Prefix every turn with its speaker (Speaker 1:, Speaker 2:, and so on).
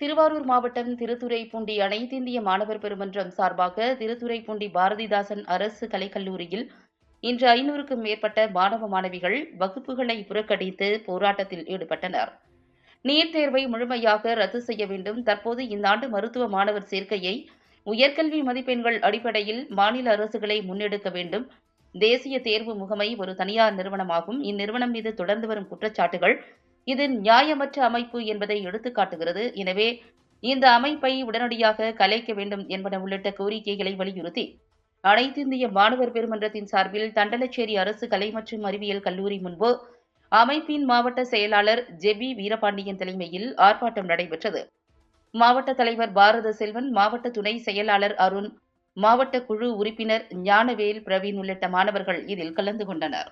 Speaker 1: திருவாரூர் மாவட்டம் திருத்துறைப்பூண்டி அனைத்திந்திய மாணவர் பெருமன்றம் சார்பாக திருத்துறைப்பூண்டி பாரதிதாசன் அரசு கலைக்கல்லூரியில் இன்று ஐநூறுக்கும் மேற்பட்ட மாணவ மாணவிகள் வகுப்புகளை புறக்கணித்து போராட்டத்தில் ஈடுபட்டனர். நீட் தேர்வை முழுமையாக ரத்து செய்ய வேண்டும். தற்போது இந்த ஆண்டு மருத்துவ மாணவர் சேர்க்கையை உயர்கல்வி மதிப்பெண்கள் அடிப்படையில் மாநில அரசுகளை முன்னெடுக்க வேண்டும். தேசிய தேர்வு முகமை ஒரு தனியார் நிறுவனமாகும். இந்நிறுவனம் மீது தொடர்ந்து வரும் குற்றச்சாட்டுகள் இது நியாயமற்ற அமைப்பு என்பதை எடுத்துக்காட்டுகிறது. எனவே இந்த அமைப்பை உடனடியாக கலைக்க வேண்டும் என்பன உள்ளிட்ட கோரிக்கைகளை வலியுறுத்தி அனைத்திந்திய மாணவர் பெருமன்றத்தின் சார்பில் தண்டலச்சேரி அரசு கலை மற்றும் அறிவியல் கல்லூரி முன்பு அமைப்பின் மாவட்ட செயலாளர் ஜெபி வீரபாண்டியன் தலைமையில் ஆர்ப்பாட்டம் நடைபெற்றது. மாவட்ட தலைவர் பாரத செல்வன் மாவட்ட துணை செயலாளர் அருண் மாவட்ட குழு உறுப்பினர் ஞானவேல் பிரவீன் உள்ளிட்ட மாணவர்கள் இதில் கலந்து கொண்டனர்.